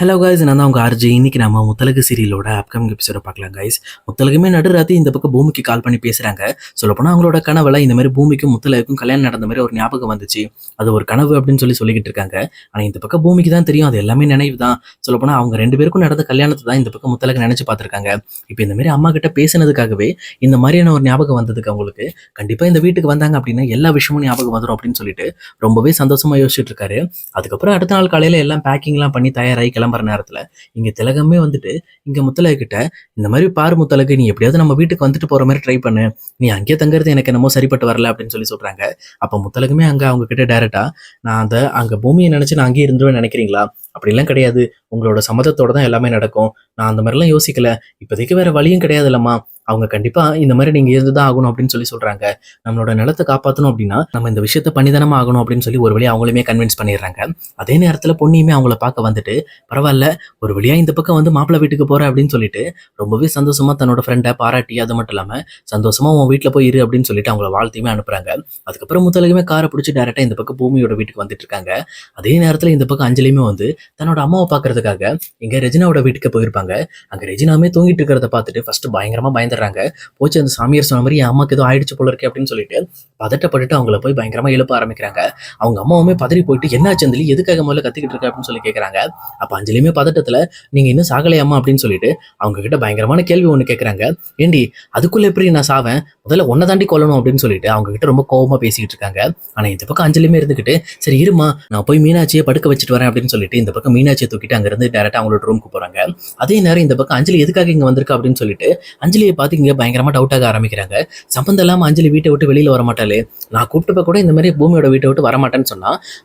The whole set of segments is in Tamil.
ஹலோ காய்ஸ் நான் தான் உங்கள் ஆர்ஜி இன்னைக்கு நம்ம முத்தலகு சீரியலோட அப்கமிங் எபிசோட பார்க்கலாம் காய்ஸ் முத்தலகுமே நடுராத்தி இந்த பக்கம் பூமிக்கு கால் பண்ணி பேசுகிறாங்க சொல்லப்போனால் அவங்களோட கனவுல இந்த மாதிரி பூமிக்கும் முத்தலகுக்கும் கல்யாணம் நடந்த மாதிரி ஒரு ஞாபகம் வந்துச்சு. அது ஒரு கனவு அப்படின்னு சொல்லி சொல்லிக்கிட்டு இருக்காங்க. ஆனால் இந்த பக்கம் பூமிக்கு தான் தெரியும். அது எல்லாமே நினைவு தான். சொல்லப்போனால் அவங்க ரெண்டு பேருக்கும் நடந்த கல்யாணத்தை தான் இந்த பக்கம் முத்தலகு நினைச்சு பார்த்துருக்காங்க. இப்போ இந்த மாதிரி அம்மா கிட்ட பேசினதுக்காகவே இந்த மாதிரியான ஒரு ஞாபகம் வந்ததுக்கு அவங்களுக்கு கண்டிப்பாக இந்த வீட்டுக்கு வந்தாங்க அப்படின்னா எல்லா விஷயமும் ஞாபகம் வந்துடும் அப்படின்னு சொல்லிட்டு ரொம்பவே சந்தோஷமா யோசிச்சுட்டு இருக்காரு. அதுக்கப்புறம் அடுத்த நாள் காலையில எல்லாம் பேக்கிங்லாம் பண்ணி தயாராகி கிளம்புற நேரத்தில் இங்கே திலகமே வந்துட்டு இங்கே முத்தலகிட்ட இந்த மாதிரி பாரு முத்தலகு நீ எப்படியாவது நம்ம வீட்டுக்கு வந்துட்டு போகிற மாதிரி ட்ரை பண்ணு. நீ அங்கேயே தங்குறது எனக்கு என்னமோ சரிப்பட்டு வரல அப்படின்னு சொல்லி சொல்கிறாங்க அப்போ முத்தலகுமே அங்கே அவங்க கிட்ட நான் அந்த அங்கே பூமியை நினச்சி நான் அங்கேயே இருந்துருவேன் நினைக்கிறீங்களா? அப்படிலாம் கிடையாது. உங்களோட சம்மதத்தோட தான் எல்லாமே நடக்கும். நான் அந்த மாதிரிலாம் யோசிக்கல. இப்போதைக்கு வேற வழியும் கிடையாதுல்லம்மா. அவங்க கண்டிப்பா இந்த மாதிரி நீங்க இருந்துதான் ஆகணும் அப்படின்னு சொல்லி சொல்றாங்க. நம்மளோட நிலத்தை காப்பாற்றணும் அப்படின்னா நம்ம இந்த விஷயத்த பண்ணிதானமா ஆகணும் அப்படின்னு சொல்லி ஒரு வழியா அவங்களுமே கன்வின்ஸ் பண்ணிடுறாங்க. அதே நேரத்துல பொண்ணியுமே அவங்கள பார்க்க வந்துட்டு பரவாயில்ல ஒரு வழியா இந்த பக்கம் வந்து மாப்பிள்ளை வீட்டுக்கு போறேன் அப்படின்னு சொல்லிட்டு ரொம்பவே சந்தோஷமா தன்னோட ஃப்ரெண்டை பாராட்டி அது மட்டும் இல்லாம சந்தோஷமா உன் வீட்டுல போய் இரு அப்படின்னு சொல்லிட்டு அவங்கள வாழ்த்தையுமே அனுப்புறாங்க. அதுக்கப்புறம் முத்தலகுமே காரை பிடிச்சி டேரக்டா இந்த பக்கம் பூமியோட வீட்டுக்கு வந்துட்டு இருக்காங்க. அதே நேரத்துல இந்த பக்கம் அஞ்சலியுமே வந்து தன்னோட அம்மாவை பார்க்கறதுக்காக இங்க ரெஜினாவோட வீட்டுக்கு போயிருப்பாங்க. அங்க ரெஜினாமே தூங்கிட்டு இருக்கிறத பார்த்துட்டு ஃபர்ஸ்ட் பயங்கரமா போயிடுறாங்க. போச்சு அந்த சாமியார் சொன்ன மாதிரி என் அம்மாக்கு ஏதோ ஆயிடுச்சு போல இருக்கு அப்படின்னு சொல்லிட்டு பதட்டப்பட்டுட்டு அவங்கள போய் பயங்கரமா எழுப்ப ஆரம்பிக்கிறாங்க. அவங்க அம்மாவுமே பதறி போயிட்டு என்ன அஞ்சலி? எதுக்காக முதல்ல கத்திக்கிட்டு இருக்க? அப்படின்னு சொல்லி கேட்கறாங்க அப்ப அஞ்சலியுமே பதட்டத்துல நீங்க இன்னும் சாகலையாமா அப்படின்னு சொல்லிட்டு அவங்க கிட்ட பயங்கரமான கேள்வி ஒண்ணு கேட்கறாங்க ஏண்டி அதுக்குள்ள எப்படி நான் சாவேன்? முதல்ல ஒன்னை தாண்டி கொல்லணும் அப்படின்னு சொல்லிட்டு அவங்க கிட்ட ரொம்ப கோவமா பேசிக்கிட்டு இருக்காங்க. ஆனா இந்த பக்கம் அஞ்சலியுமே இருந்துகிட்டு சரி இருமா நான் போய் மீனாட்சியை படுக்க வச்சுட்டு வரேன் அப்படின்னு சொல்லிட்டு இந்த பக்கம் மீனாட்சியை தூக்கிட்டு அங்க இருந்து டேரக்டா அவங்களோட ரூமுக்கு போறாங்க. அதே நேரம் இந்த பக்கம் அஞ்சலி எதுக்காக இங்க வந்திருக்கா அப்படின்னு சொல்லிட்டு அஞ்சலியை பார்த்து இங்க பயங்கரமா டவுட் ஆக ஆரம்பிக்கிறாங்க. சம்பந்தம் இல்லாமல் அஞ்சலி வீட்டை விட்டு வெளியில வர மாட்டாளே நான் கூப்பிட்டு கூட இந்த மாதிரி பூமியோட வீட்டை விட்டு வர மாட்டேன்னு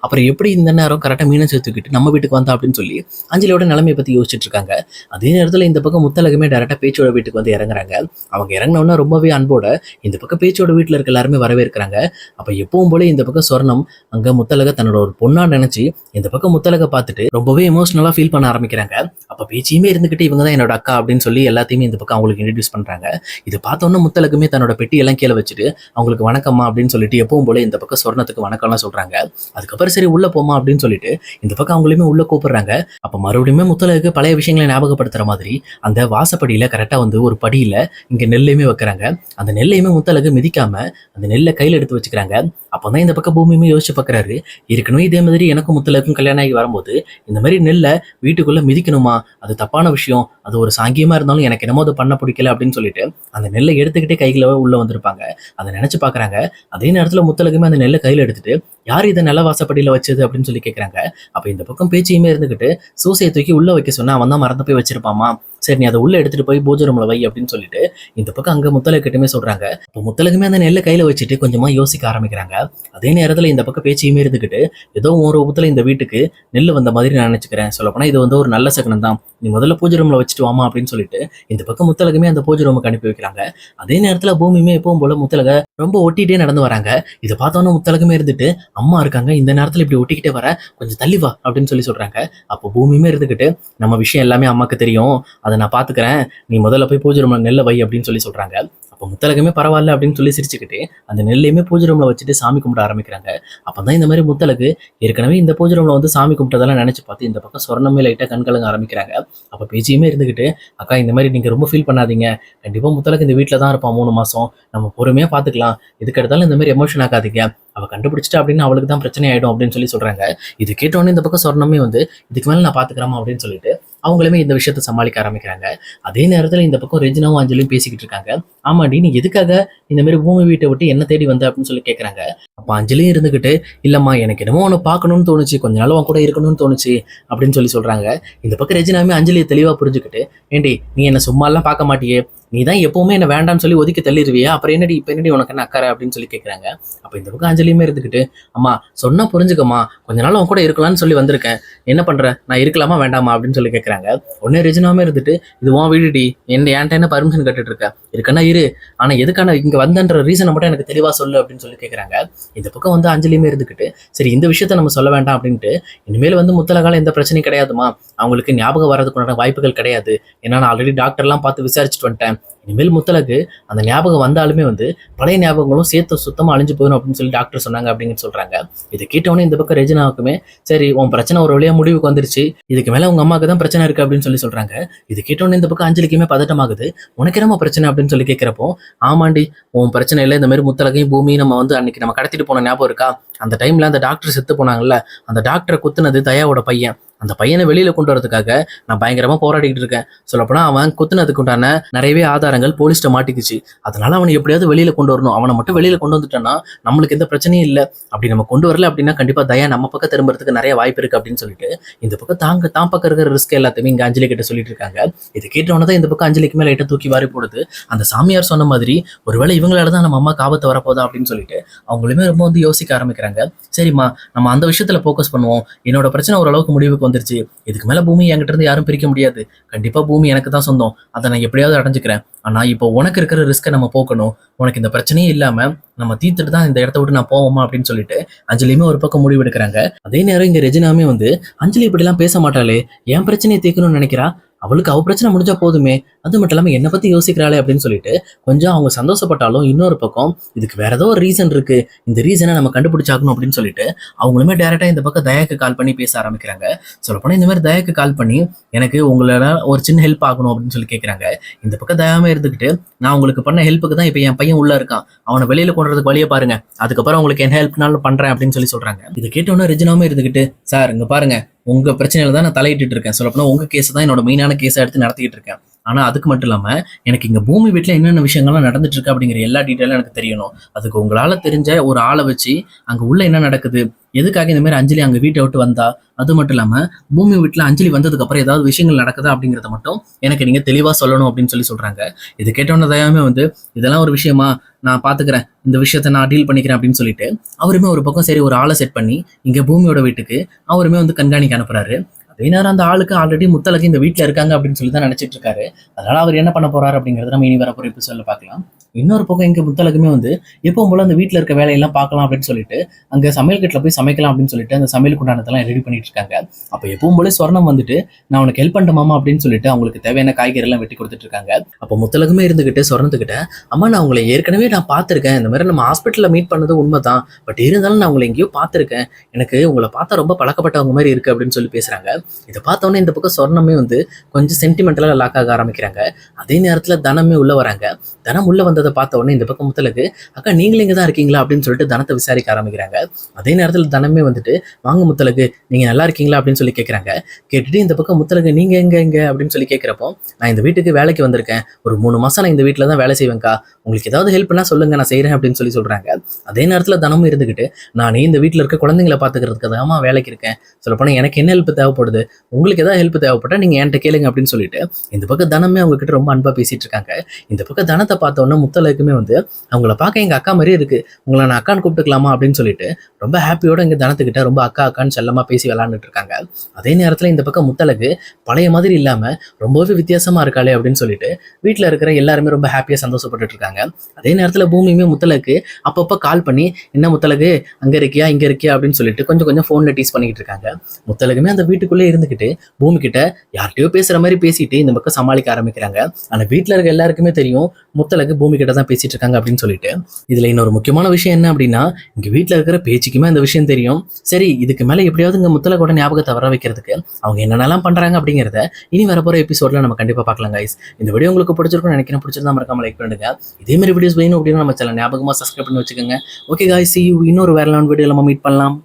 அப்புறம் எப்படி இந்த நேரம் கரெக்டாக மீனை சேர்த்துக்கிட்டு நம்ம வீட்டுக்கு வந்தா அப்படின்னு சொல்லி அஞ்சலியோட நிலைமையை பத்தி யோசிச்சுட்டு இருக்காங்க. அதே நேரத்துல இந்த பக்கம் முத்தலகமே டேரக்டா பேச்சோட வீட்டுக்கு வந்து இறங்குறாங்க. அவங்க இறங்கினோன்னா ரொம்பவே அன்போட இந்த பக்கம் பேச்சோட வீட்டுல இருக்க எல்லாருமே வரவேற்கிறாங்க. அப்ப எப்பவும் போல இந்த பக்கம் சொர்ணம் அங்க முத்தலக தன்னோட ஒரு பொண்ணா நினைச்சு இந்த பக்கம் முத்தலக பார்த்துட்டு ரொம்பவே எமோஷனலாக ஃபீல் பண்ண ஆரம்பிக்கிறாங்க. அப்ப பேச்சியுமே இருந்துக்கிட்டு இவங்க தான் என்னோட அக்கா அப்படின்னு சொல்லி எல்லாத்தையுமே இந்த பக்கம் அவங்களுக்கு இன்ட்ரடியூஸ் பண்றாங்க. இது பார்த்தோன்னே முத்தலகுமே தன்னோட பெட்டி எல்லாம் கீழே வச்சுட்டு அவங்களுக்கு வணக்கம்மா அப்படின்னு சொல்லிட்டு எப்பவும் போல இந்த பக்கம் சொர்ணத்துக்கு வணக்கம்லாம் சொல்றாங்க. அதுக்கப்புறம் சரி உள்ள போமா அப்படின்னு சொல்லிட்டு இந்த பக்கம் அவங்களையுமே உள்ள கூப்பிடுறாங்க. அப்ப மறுபடியுமே முத்தலகுக்கு பழைய விஷயங்களை ஞாபகப்படுத்துற மாதிரி அந்த வாசப்படியில கரெக்டா வந்து ஒரு படியில இங்க நெல்லையுமே வைக்கிறாங்க. அந்த நெல்லையுமே முத்தலகு மிதிக்காம அந்த நெல்லை கையில எடுத்து வச்சுக்கிறாங்க. அப்பதான் இந்த பக்கம் பூமியுமே யோசிச்சு பார்க்குறாரு ஏற்கனவே இதே மாதிரி எனக்கும் முத்தலகும் கல்யாணம் ஆகி வரும்போது இந்த மாதிரி நெல்லை வீட்டுக்குள்ள மிதிக்கணுமா? அது தப்பான விஷயம். அது ஒரு சாங்கியமா இருந்தாலும் எனக்கு என்னமோ அது பண்ண பிடிக்கல அப்படின்னு சொல்லிட்டு அந்த நெல்லை எடுத்துக்கிட்டே கையில உள்ள வந்திருப்பாங்க. அதை நினைச்சு பார்க்குறாங்க அதே நேரத்துல முத்தலகுமே அந்த நெல்லை கையில எடுத்துட்டு யார் இதை நில வாசப்படியில் வச்சது? அப்படின்னு சொல்லி கேட்கறாங்க அப்ப இந்த பக்கம் பேச்சையுமே இருந்துகிட்டு சூசையை தூக்கி உள்ள வைக்க சொன்னா அவன் தான் மறந்து போய் வச்சிருப்பாமா? சரி நீ அதை உள்ள எடுத்துட்டு போய் பூஜை ரூம்ல வை அப்படின்னு சொல்லிட்டு இந்த பக்கம் அங்க முத்தலகிட்டமே சொல்றாங்க. இப்போ முத்தலகுமே அந்த நெல்லை கையில வச்சுட்டு கொஞ்சமா யோசிக்க ஆரம்பிக்கிறாங்க. அதே நேரத்துல இந்த பக்கம் பேச்சையுமே இருந்துகிட்டு ஏதோ ஒரு ரூபத்துல இந்த வீட்டுக்கு நெல் வந்த மாதிரி நான் நினைச்சுக்கிறேன். சொல்லப்போனா இது வந்து ஒரு நல்ல சகனம் தான். நீ முதல்ல பூஜை ரூம்ல வச்சுட்டு வாமா அப்படின்னு சொல்லிட்டு இந்த பக்கம் முத்தலகுமே அந்த பூஜை ரூமுக்கு அனுப்பி வைக்கிறாங்க. அதே நேரத்துல பூமியுமே எப்பவும் போல முத்தலக ரொம்ப ஒட்டிட்டே நடந்து வராங்க. இதை பார்த்தோன்னா முத்தலகமே இருந்துட்டு அம்மா இருக்காங்க இந்த நேரத்துல இப்படி ஒட்டிக்கிட்டே வர கொஞ்சம் தள்ளி வா அப்படின்னு சொல்லி சொல்றாங்க. அப்போ பூமியுமே இருந்துகிட்டு நம்ம விஷயம் எல்லாமே அம்மாக்கு தெரியும். அதை நான் பார்த்துக்கிறேன் நீ முதல்ல போய் பூஜை ரூமில் நெல்லை வை அப்படின்னு சொல்லி சொல்கிறாங்க அப்போ முத்தலகமே பரவாயில்ல அப்படின்னு சொல்லி சிரிச்சுக்கிட்டு அந்த நெல்லையுமே பூஜை ரூமில் வச்சுட்டு சாமி கும்பிட ஆரம்பிக்கிறாங்க. அப்பதான் இந்த மாதிரி முத்தலகு ஏற்கனவே இந்த பூஜை ரூமில் வந்து சாமி கும்பிட்டதெல்லாம் நினச்சி பார்த்து இந்த பக்கம் சொர்ணமே லைட்டாக கண்கலங்க ஆரம்பிக்கிறாங்க. அப்போ பேச்சியுமே இருந்துக்கிட்டு அக்கா இந்த மாதிரி நீங்கள் ரொம்ப ஃபீல் பண்ணாதீங்க. கண்டிப்பாக முத்தலகு இந்த வீட்டில் தான் இருப்பான் மூணு மாதம் நம்ம பொறுமையாக பார்த்துக்கலாம் இதுக்கு எடுத்தாலும் இந்த மாதிரி எமோஷன் ஆகாதீங்க அவள் கண்டுபிடிச்சிட்டா அப்படின்னு அவளுக்கு தான் பிரச்சனை ஆகிடும் அப்படின்னு சொல்லி சொல்கிறாங்க இது கேட்டோன்னே இந்த பக்கம் சொர்ணமே வந்து இதுக்கு மேலே நான் பார்த்துக்கிறோமா அப்படின்னு சொல்லிட்டு அவங்களுமே இந்த விஷயத்த சமாளிக்க ஆரம்பிக்கிறாங்க. அதே நேரத்தில் இந்த பக்கம் ரெஜினாவும் அஞ்சலியும் பேசிக்கிட்டு இருக்காங்க. ஆமாடி நீ எதுக்காக இந்த மாதிரி பூமி வீட்டை விட்டு என்ன தேடி வந்த அப்படின்னு சொல்லி கேட்குறாங்க அப்போ அஞ்சலியும் இருந்துக்கிட்டு இல்லைம்மா எனக்கு என்னமோ ஒன்று பார்க்கணும்னு தோணுச்சு. கொஞ்ச நாள் உன் கூட இருக்கணும்னு தோணுச்சு அப்படின்னு சொல்லி சொல்றாங்க. இந்த பக்கம் ரெஜினாமே அஞ்சலியை தெளிவாக புரிஞ்சுக்கிட்டு ஏண்டி நீ என்னை சும்மாலாம் பார்க்க மாட்டியே? நீ தான் எப்பவுமே என்ன வேண்டாம்னு சொல்லி ஒதுக்கி தள்ளிடுவியா அப்புறம் என்னடி இப்போ என்னடி உனக்கு என்ன அக்கறை அப்படின்னு சொல்லி கேட்குறாங்க அப்போ இந்த பக்கம் அஞ்சலியுமே இருந்துக்கிட்டு அம்மா சொன்னால் புரிஞ்சுக்கம்மா. கொஞ்ச நாள் உன் கூட இருக்கலாம்னு சொல்லி வந்திருக்கேன். என்ன பண்ணுற நான் இருக்கலாமா வேண்டாமா? அப்படின்னு சொல்லி கேட்குறாங்க ஒன்னே ரெஜினாமே இருந்துட்டு இது உன் வீடுடி. என்ன என்கிட்ட என்ன பர்மிஷன் கட்டுட்டு இருக்க? இருக்கன்னா இரு. ஆனால் எதுக்கான இங்கே வந்தன்ற ரீசனை மட்டும் எனக்கு தெளிவாக சொல்லு அப்படின்னு சொல்லி கேட்குறாங்க இந்த பக்கம் வந்து அஞ்சலியுமே இருந்துக்கிட்டு சரி இந்த விஷயத்த நம்ம சொல்ல வேண்டாம் அப்படின்ட்டு இனிமேல் வந்து முத்தலகால எந்த பிரச்சனையும் கிடையாதுமா அவங்களுக்கு ஞாபகம் வர்றதுக்குண்டான வாய்ப்புகள் கிடையாது. ஏன்னா நான் ஆல்ரெடி டாக்டர்லாம் பார்த்து விசாரிச்சுட்டு வந்துட்டேன். இனிமேல் முத்தலகு அந்த ஞாபகம் வந்தாலுமே வந்து பழைய ஞாபகங்களும் சேர்த்து சுத்தமாக அழிஞ்சு போயிடும் அப்படின்னு சொல்லி டாக்டர் சொன்னாங்க அப்படின்னு சொல்கிறாங்க இதை கேட்டவொடனே இந்த பக்கம் ரெஜினாவுக்குமே சரி உன் பிரச்சனை ஒரு வழியாக முடிவுக்கு வந்துருச்சு. இதுக்கு மேலே உங்கள் அம்மாவுக்கு தான் பிரச்சனை இருக்குது அப்படின்னு சொல்லி சொல்கிறாங்க இது கேட்டவொடனே இந்த பக்கம் அஞ்சலிக்குமே பதட்டமாகுது. உனக்கு என்னமா பிரச்சனை அப்படின்னு சொல்லி கேட்குறப்போ ஆமாண்டி உன் பிரச்சனை இல்லை இந்த மாதிரி முத்தலகையும் பூமியும் நம்ம வந்து அன்னைக்கு நம்ம கடத்திட்டு போன ஞாபகம் இருக்கா? அந்த டைமில் அந்த டாக்டர் செத்து போனாங்கல்ல அந்த டாக்டரை குத்துனது தயாவோட பையன். அந்த பையனை வெளியில கொண்டு வரதுக்காக நான் பயங்கரமா போராடிக்கிட்டு இருக்கேன். சொல்லப்போனா அவன் குத்துனதுக்கு உண்டான நிறையவே ஆதாரங்கள் போலீஸ்ட மாட்டிக்குச்சு. அதனால அவனை எப்படியாவது வெளியில கொண்டு வரணும். அவனை மட்டும் வெளியில கொண்டு வந்துட்டோம்னா நம்மளுக்கு எந்த பிரச்சனையும் இல்லை. அப்படி நம்ம கொண்டு வரல அப்படின்னா கண்டிப்பா தயா நம்ம பக்கம் திரும்புறதுக்கு நிறைய வாய்ப்பு இருக்கு அப்படின்னு சொல்லிட்டு இந்த பக்கம் தாங்க தான் பக்கம் இருக்கிற ரிஸ்க் எல்லாத்தையுமே இங்க அஞ்சலி கிட்ட சொல்லிட்டு இருக்காங்க. இது கேட்டவொன்னே தான் இந்த பக்கம் அஞ்சலிக்கு மேல இட்ட தூக்கி வாரி போடுது. அந்த சாமியார் சொன்ன மாதிரி ஒருவேளை இவங்களால தான் நம்ம அம்மா காபத்தை வரப்போதா அப்படின்னு சொல்லிட்டு அவங்களுமே ரொம்ப வந்து யோசிக்க ஆரம்பிக்கிறாங்க. சரிம்மா நம்ம அந்த விஷயத்துல போக்கஸ் பண்ணுவோம். என்னோட பிரச்சனை ஓரளவுக்கு முடிவுக்கு வந்து வந்துருச்சு. இதுக்கு மேல பூமி என்கிட்ட இருந்து யாரும் பிரிக்க முடியாது. கண்டிப்பா பூமி எனக்கு தான் சொந்தம். அதை நான் எப்படியாவது அடைஞ்சுக்கிறேன். ஆனா இப்போ உனக்கு இருக்கிற ரிஸ்க்கை நம்ம போக்கணும். உனக்கு இந்த பிரச்சனையே இல்லாம நம்ம தீர்த்துட்டு தான் இந்த இடத்த விட்டு நான் போவோமா அப்படின்னு சொல்லிட்டு அஞ்சலியுமே ஒரு பக்கம் முடிவு எடுக்கிறாங்க. அதே நேரம் இங்க ரெஜினாமே வந்து அஞ்சலி இப்படிலாம் பேச மாட்டாளே. என் பிரச்சனையை தீர்க்கணும்னு நினைக்கிறா? அவளுக்கு அவ பிரச்சனை முடிஞ்சா போதுமே. அது மட்டும் இல்லாமல் என்னை பற்றி யோசிக்கிறாளே அப்படின்னு சொல்லிட்டு கொஞ்சம் அவங்க சந்தோஷப்பட்டாலும் இன்னொரு பக்கம் இதுக்கு வேற ஏதோ ஒரு ரீசன் இருக்கு. இந்த ரீசனை நம்ம கண்டுபிடிச்சாக்கணும் அப்படின்னு சொல்லிட்டு அவங்களுமே டேரெக்டாக இந்த பக்கம் தயாக்கு கால் பண்ணி பேச ஆரம்பிக்கிறாங்க. சொல்லப்போனால் இந்த மாதிரி தயாக்கு கால் பண்ணி எனக்கு உங்களால் ஒரு சின்ன ஹெல்ப் ஆகணும் அப்படின்னு சொல்லி கேட்குறாங்க இந்த பக்கம் தயாமல் இருந்துக்கிட்டு நான் உங்களுக்கு பண்ண ஹெல்ப்புக்கு தான் இப்போ என் பையன் உள்ளே இருக்கான். அவனை வெளியில் கொண்டுறதுக்கு வழியை பாருங்க. அதுக்கப்புறம் உங்களுக்கு என்ன ஹெல்ப்னாலும் பண்ணுறேன் அப்படின்னு சொல்லி சொல்கிறாங்க இதை கேட்டோன்னே ரிஜினாவும் இருந்துக்கிட்டு சார் இங்கே பாருங்க. உங்க பிரச்சனையில தான் நான் தலையிட்டு இருக்கேன். சொல்லப்போனா உங்க கேஸ் தான் என்னோட மெயினான கேஸை எடுத்து நடத்திட்டு இருக்கேன். ஆனால் அதுக்கு மட்டும் இல்லாமல் எனக்கு இங்கே பூமி வீட்டில் என்னென்ன விஷயங்கள்லாம் நடந்துட்டு இருக்கு அப்படிங்கிற எல்லா டீட்டெயிலும் எனக்கு தெரியணும். அதுக்கு உங்களால் தெரிஞ்ச ஒரு ஆளை வச்சு அங்கே உள்ள என்ன நடக்குது எதுக்காக இந்த மாதிரி அஞ்சலி அங்கே வீட்டை விட்டு வந்தா அது மட்டும் இல்லாமல் பூமி வீட்டில் அஞ்சலி வந்ததுக்கப்புறம் ஏதாவது விஷயங்கள் நடக்குதா அப்படிங்கறத மட்டும் எனக்கு நீங்கள் தெளிவாக சொல்லணும் அப்படின்னு சொல்லி சொல்கிறாங்க இது கேட்டோன்னே தயாமே வந்து இதெல்லாம் ஒரு விஷயமா? நான் பார்த்துக்கிறேன் இந்த விஷயத்த நான் டீல் பண்ணிக்கிறேன் அப்படின்னு சொல்லிட்டு அவருமே ஒரு பக்கம் சரி ஒரு ஆளை செட் பண்ணி இங்கே பூமியோட வீட்டுக்கு அவருமே வந்து கண்காணிக்க அனுப்புறாரு. அதே நேரம் அந்த ஆளுக்கு ஆல்ரெடி முத்தலகு இந்த வீட்டில் இருக்காங்க அப்படின்னு சொல்லி தான் நினைச்சிட்டு இருக்காரு. அதனால அவர் என்ன பண்ண போறாரு அப்படிங்கிறத நம்ம இனி வரப்போற எபிசோட்ல பார்க்கலாம். இன்னொரு பக்கம் இங்க முத்தலகுமே வந்து எப்பவும் போல அந்த வீட்டில் இருக்க வேலையெல்லாம் பார்க்கலாம் அப்படின்னு சொல்லிட்டு அங்க சமையல் கட்டில் போய் சமைக்கலாம் அப்படின்னு சொல்லிட்டு அந்த சமையல் குண்டானத்தெல்லாம் ரெடி பண்ணிட்டு இருக்காங்க. அப்போ எப்பவும் போல ஸ்வர்ணம் வந்துட்டு நான் உனக்கு ஹெல்ப் பண்ணட்டுமாமா அப்படின்னு சொல்லிட்டு அவங்களுக்கு தேவையான காய்கறி எல்லாம் வெட்டி கொடுத்துட்டு இருக்காங்க. அப்போ முத்தலகுமே இருந்துகிட்டு சொர்ணத்துக்கிட்ட அம்மா நான் உங்களை ஏற்கனவே நான் பார்த்துருக்கேன். இந்த மாதிரி நம்ம ஹாஸ்பிட்டலில் மீட் பண்ணது உண்மைதான். பட் இருந்தாலும் நான் உங்களை எங்கேயோ பார்த்துருக்கேன். எனக்கு உங்களை பார்த்தா ரொம்ப பழக்கப்பட்டவங்க மாதிரி இருக்கு அப்படின்னு சொல்லி பேசுறாங்க. இதை பார்த்தோன்னே இந்த பக்கம் சொர்ணமே வந்து கொஞ்சம் சென்டிமெண்டலாக லாக் ஆக ஆரம்பிக்கிறாங்க. அதே நேரத்தில் தனமே உள்ள வராங்க. தனம் உள்ள வந்தது பார்த்த உடனே இந்த பக்கம் முத்தலுக்கு அக்கா நீங்களும் இங்கே தான் இருக்கீங்களா? அப்படின்னு சொல்லிட்டு தனத்தை விசாரிக்க ஆரம்பிக்கிறாங்க. அதே நேரத்தில் தனமே வந்துட்டு வாங்க முத்தலுக்கு நீங்கள் நல்லா இருக்கீங்களா? அப்படின்னு சொல்லி கேட்குறாங்க கேட்டுட்டு இந்த பக்கம் முத்தலுக்கு நீங்கள் எங்க எங்க? அப்படின்னு சொல்லி கேட்குறப்போ நான் இந்த வீட்டுக்கு வேலைக்கு வந்திருக்கேன். ஒரு மூணு மாதம் நான் இந்த வீட்டில் தான் வேலை செய்வேன்க்கா. உங்களுக்கு ஏதாவது ஹெல்ப்னா சொல்லுங்க நான் செய்கிறேன் அப்படின்னு சொல்லி சொல்றாங்க. அதே நேரத்தில் தனமும் இருந்துக்கிட்டு நானே இந்த வீட்டில் இருக்க குழந்தைங்களை பார்த்துக்கிறதுக்கு தான் வேலைக்கு இருக்கேன். சொல்லப்போனால் எனக்கு என்ன ஹெல்ப் தேவைப்படுது? உங்களுக்கு ஏதாவது ஹெல்ப் தேவைப்பட்டா நீங்கள் என்கிட்ட கேளுங்க அப்படின்னு சொல்லிட்டு இந்த பக்கம் தனமே அவங்க கிட்ட ரொம்ப அன்பா பேசிட்டு இருக்காங்க. இந்த பக்கம் தனத்தை பார்த்த உடனே முத்தலக்குமே வந்து அவங்கள பார்க்க எங்க அக்கா மாதிரியே இருக்கு. உங்களை நான் அக்கான்னு கூப்பிட்டுக்கலாமா அப்படின்னு சொல்லிட்டு ரொம்ப ஹாப்பியோட இங்கே தனத்துக்கிட்ட ரொம்ப அக்கா அக்கான்னு செல்லமா பேசி விளாண்டுட்டு இருக்காங்க. அதே நேரத்துல இந்த பக்கம் முத்தலகு பழைய மாதிரி இல்லாம ரொம்பவே வித்தியாசமா இருக்காளே அப்படின்னு சொல்லிட்டு வீட்டில் இருக்கிற எல்லாருமே ரொம்ப ஹாப்பியா சந்தோஷப்பட்டுட்டு இருக்காங்க. அதே நேரத்துல பூமியுமே முத்தலகு அப்பப்போ கால் பண்ணி என்ன முத்தலகு அங்க இருக்கியா? இங்க இருக்கியா? அப்படின்னு சொல்லிட்டு கொஞ்சம் கொஞ்சம் ஃபோன்ல டீஸ் பண்ணிக்கிட்டு இருக்காங்க. முத்தலகுமே அந்த வீட்டுக்குள்ளே இருந்துக்கிட்டு பூமிக்கிட்ட யார்கிட்டயோ பேசுற மாதிரி பேசிட்டு இந்த பக்கம் சமாளிக்க ஆரம்பிக்கிறாங்க. ஆனா வீட்டில் இருக்க எல்லாருக்குமே தெரியும் முத்தலகு பூமி கிட்ட தான் பேசிட்டு இருக்காங்க அப்படின்னு சொல்லிட்டு. இதுல இன்னொரு முக்கியமான விஷயம் என்ன அப்படின்னா இங்க வீட்டில் இருக்கிற பேச்சுக்குமே அந்த விஷயம் தெரியும். சரி இதுக்கு மேல எப்படியாவது இங்க முத்தலகோட ஞாபகத்தை வர வைக்கிறதுக்கு அவங்க என்னென்னலாம் பண்றாங்க அப்படிங்கிறத இனி வரப்போற எபிசோட்ல நம்ம கண்டிப்பா பார்க்கலாம் கைஸ் இந்த வீடியோ உங்களுக்கு பிடிச்சிருக்கும் நினைக்கிறேன். பிடிச்சிருந்தா மறக்காம லைக் பண்ணுங்க. இதே மாதிரி வீடியோஸ் வேணும் அப்படின்னா நம்ம சில ஞாபகமா சப்ஸ்கிரைப் பண்ணி வச்சுக்கோங்க. ஓகே காய்ஸ் இன்னொரு வேற வீடியோ நம்ம மீட் பண்ணலாம்.